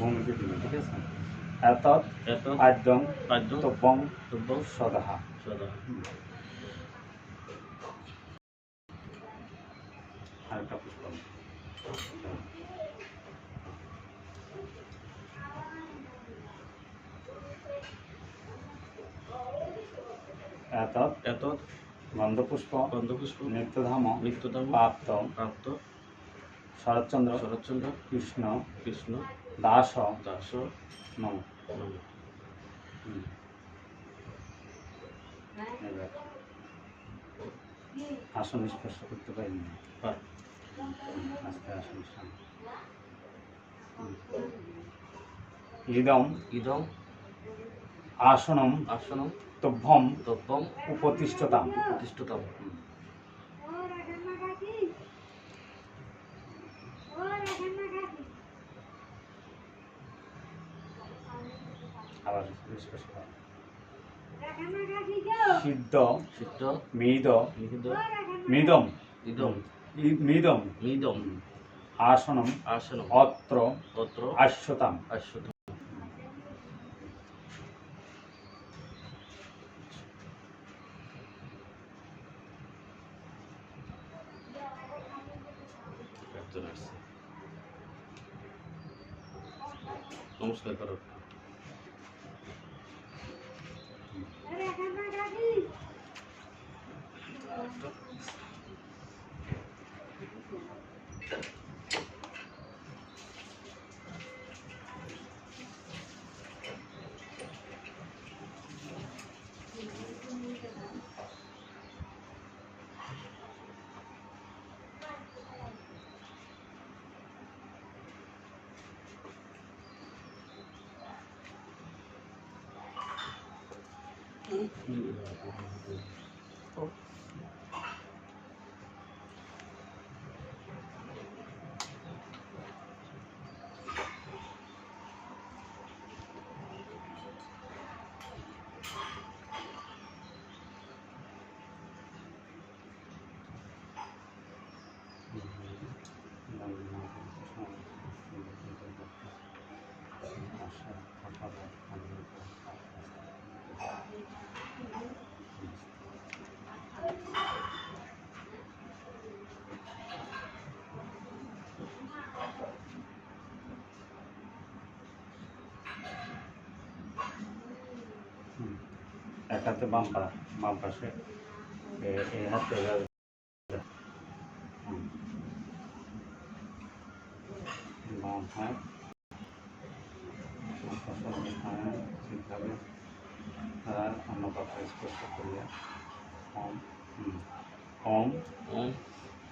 ভূমিকে দিন ঠিক আছে? এত এত আদ্যং পাদ্য সদাহা। আরেকটা পুষ্প। এত এত গন্ধপুষ্প গন্ধপুষ্প নিত্যধাম প্রাপ্ত প্রাপ্ত শরৎচন্দ্র শরৎচন্দ্র কৃষ্ণ কৃষ্ণ দাস দাস নম। আসন স্পর্শ করতে পারিনি। আস্তে আসন ইদম। ইদম। আসনম। আসনম। তভ্যম। তব্বম উপতিষ্ঠতাম। প্রতিষ্ঠিতম আবার স্পর্শ করো। সিদ্ধ সিদ্ধ মিদ নিহিত মিদম ইদম ই- মিদম আসনম আসনম অত্র পত্র আশ্যতাম আশ্বত নমস্কার করো Ừ. এক হাতে বাম পাড়া বাম পাশে এই হাতে বাম ঠিকভাবে অন্য কথা স্পষ্ট করিয়া ওম হুম।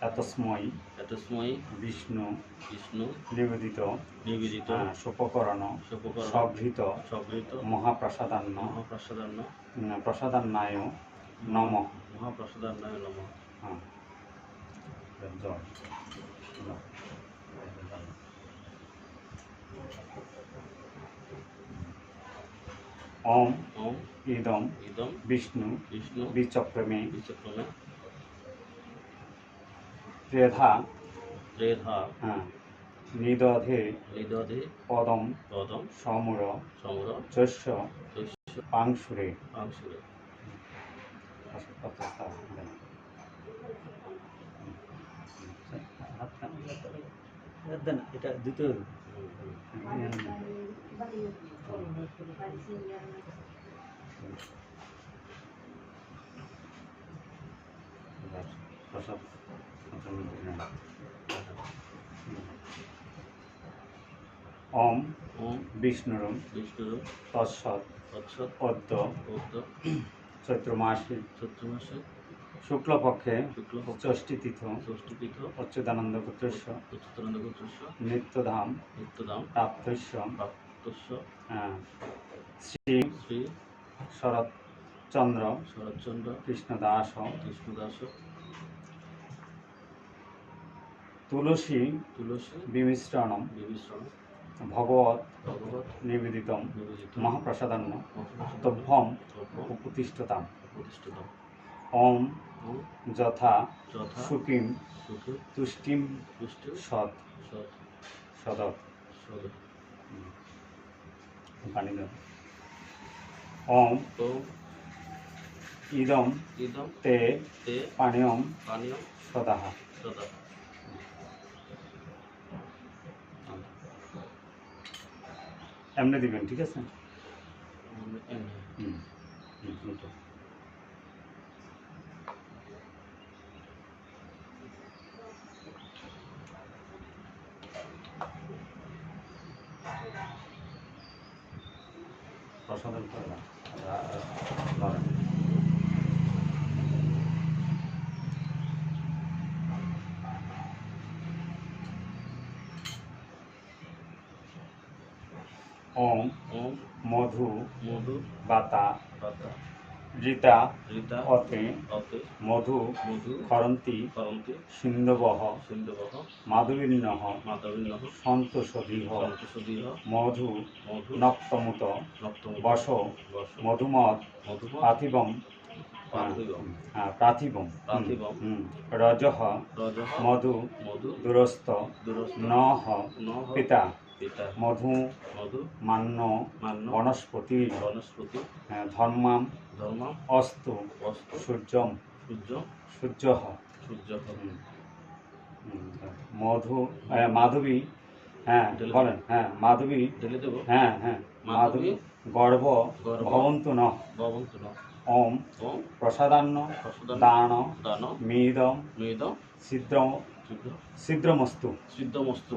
ওম এতস্ময়ী বিষ্ণু বিষ্ণু নিবেদিত নিবেদিত সুপকরণ সুপকরণ সভৃত সবৃত মহাপ্রসাদান্ন মহাপ্রসাদান্ন প্রসাদান্নায় নম। মহাপ্রসাদান্নায় নম। হ্যাঁ। জল ওম ওম ইদম ইদম বিষ্ণু বিষ্ণু বিচক্রমে বিচক্রমে ত্রেধা ত্রেধা হ্যাঁ নিদধে নিদধে পদম পদম সমুর সমর চৈশ্য দৈশ্য পাংশুরে পাংশুরে এটা দ্বিতীয় ওম ওম বিষ্ণুরম বিষ্ণুর তৎসৎ তৎসৎ অদ্য বৌদ্ধ চৈত্র মাসে চৈত্র মাসে শুক্লপক্ষে অচ্যুতানন্দ পুত্রস্য গোত্রস্য নিত্যধাম প্রাপ্তস্য প্রাপ্তস্য শ্রী শ্রী শরৎচন্দ্র শরৎচন্দ্র কৃষ্ণদাস কৃষ্ণদাস তুলসী তুলসী বিমিশ্রণম ভগবত নিবেদিতম নিবেদিত মহাপ্রসাদান্ন মহাপ্রসাদ তভ্যম উপতিষ্ঠতাম। প্রতিষ্ঠিত ওম যথা সুকিম তুষ্টিম সৎ সৎ সদৎ। সদ হুম। পানি দাও। ওম ইদম ইদম তে পানীয়ম পানীয় সদাহ। সদা এমনি দিবেন ঠিক আছে? হুম হুম, দুটো। প্রসাদন করে না ধরেন ওম ওম মধু মধু বাতা পাতা ঋতা ঋতা অতে অতে মধু মধু খরন্তি করন্তি সিন্ধবহ সিন্ধবহ মাধুরীন্নহ মাধবীন্নহ সন্তোষধীহ সন্তোষদীহ মধু মধু নক্তমুত নক্তম বস বস মধুমত মধুম পার্থিবম পার্থিবম। রজহ রজহ মধু মধু দুরস্ত নহ নহ পিতা পিতা। মধু মধু। মান্য মান্য। বনস্পতি বনস্পতি। ধর্মাম ধর্ম অস্তু অস্ত্র সূর্যম সূর্য সূর্য সূর্য মধু মাধবী হ্যাঁ বলেন হ্যাঁ মাধবী হ্যাঁ হ্যাঁ মাধবী। গর্ভ ভবন্তু ন। ভবন্ত ন। ওম ওম। প্রসাদান্ন প্রসদান দান দান। মিদম মেদ ছিদ্র শুদ্ধ ছিদ্রমস্তু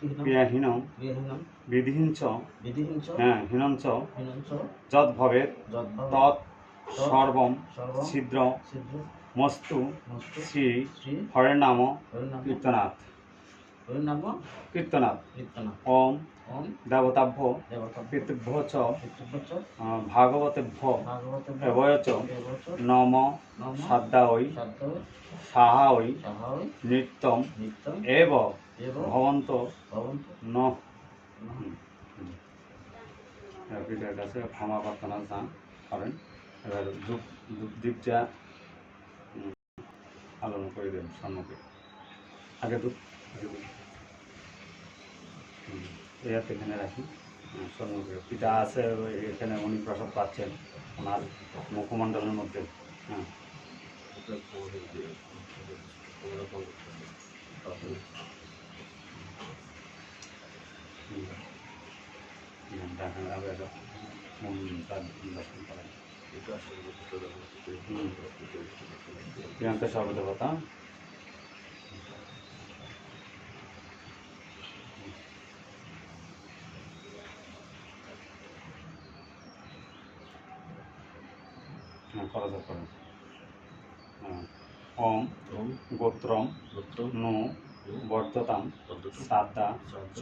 ক্রিয়াহীনম ক্রিয়াহীনম হ্যাঁ তৎ সর্বম। ছিদ্র। মস্তু। শ্রী। শ্রী। হরেনাম হরিনাম কীর্তনাথ। হরিনাম কীর্তনাথ। কীর্তন ওম। দেবতাভ্য। দেবতা পিতৃভ্য চ। ভাগবতেভ্য। ভাগবত চ নম। নম। সাদ্দাঐ শাদ্দ সাহাঐ নৃত্যম। এব। ভবন্ত ভবন্ত ন। পিতার কাছে ক্ষমা প্রার্থনা চান করেন। এবার ধূপ ধূপ উম, পালন করে দেন সম্মুখে। আগে ধূপ হাতে এখানে রাখি। সম্মুখে। পিতা আছে এখানে উনি প্রসাদ পাচ্ছেন ওনার মুখমণ্ডলের মধ্যে। হ্যাঁ। এটা, হুম, তার দর্শন করেন। প্রিয়াঙ্কা সর্বদেবতা করা যাক হ্যাঁ ওম ওম গোত্রম গোত্র নু বর্ধতাম পদ্ধতি সাদ্দা চ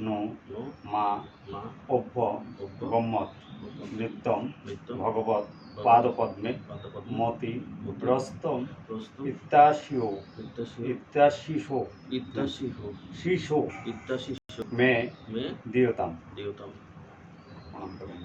নু মা অভ্য গম্মত নৃত্যম নিত্য ভগবত পাদপদ্মে মতি প্রস্তু ইত্যাশিও ইত্যাসি হো শিশো ইত্যাসি মে মে দিয়তাম। দেবতাম প্রণাম করুন।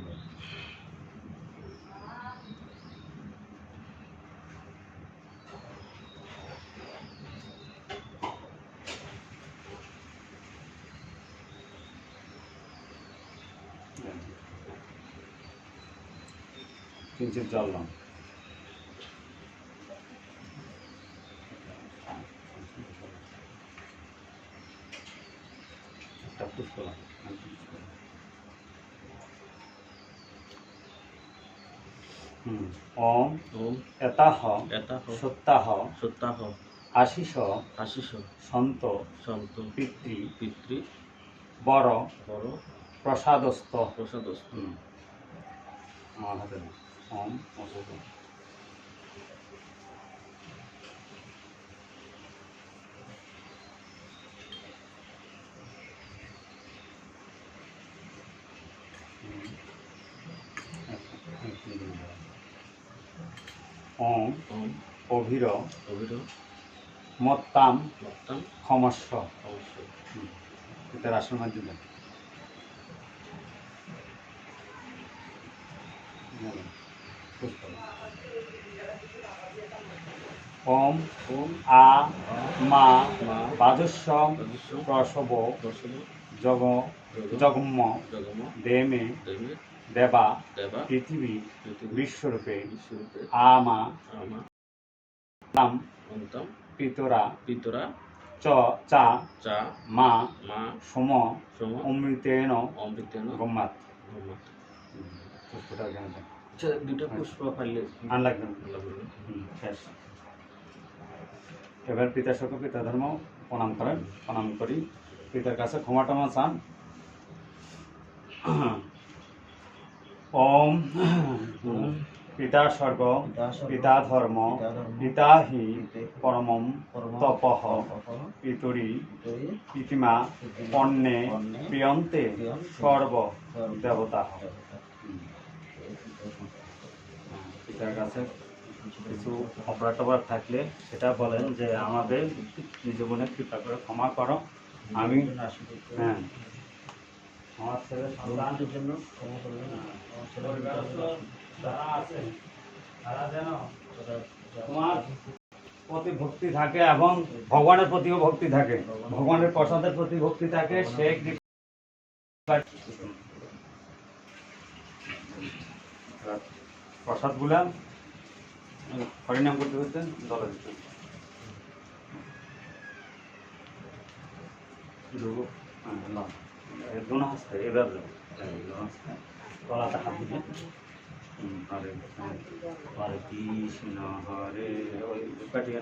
কিঞ্চিত নাও। হুম। ওম ওম এতাহ এটা হো সত্তাহ সত্তাহ আশিস আশিস সন্ত সন্ত পিতৃ পিতৃ বর বড় আমার হাতে। ওম অশুভ। অভির। অভির। মত্তাম। মত্তাম। ক্ষমস্ব। অবশ্যই পিতার আসন মাঝে ওম আ মা রাজস্ব প্রসব জগ জগ জগম্ম জগম দেমে দেবে পৃথিবী বিশ্বরূপে আমা পিতরা পিতরা চ চা চা মা মা সম সম অমৃতেন অমৃতেন গম্মাত পুষ্পটা দেন। আচ্ছা দুটা পুষ্প ফাইলে আর লাগবে না। লাগবে হুম, শেষ। এবার পিতা সকল পিতা ধর্ম প্রণাম করেন প্রণাম করি। পিতার কাছে ক্ষমা টমা চান। ওম পিতা স্বর্গ পিতা ধর্ম পিতা হি পরমম পরম তপঃ তপঃ, পিতুরি তরি, পিতিমা পণ্যে প্রিয়ন্তে সর্ব দেবতা। দেবতা। পিতার কাছে অপরাধ টপরাধ থাকলে সেটা বলেন যে আমাদের জীবনে কৃপা করে ক্ষমা করো। আমি হ্যাঁ। আমার ছেলে যারা আছে, তারা যেন তোমার প্রতি ভক্তি থাকে এবং ভগবানের প্রতিও ভক্তি থাকে। ভগবানের প্রসাদের প্রতি ভক্তি থাকে, সে গুলা হরিনাম করতে করতে দলে দিতেন দুটো হ্যাঁ, দুনো হাসতে এবার হাত দিলে হরে হ্যাঁ। হরে কৃষ্ণ হরে ওই কাটিয়ে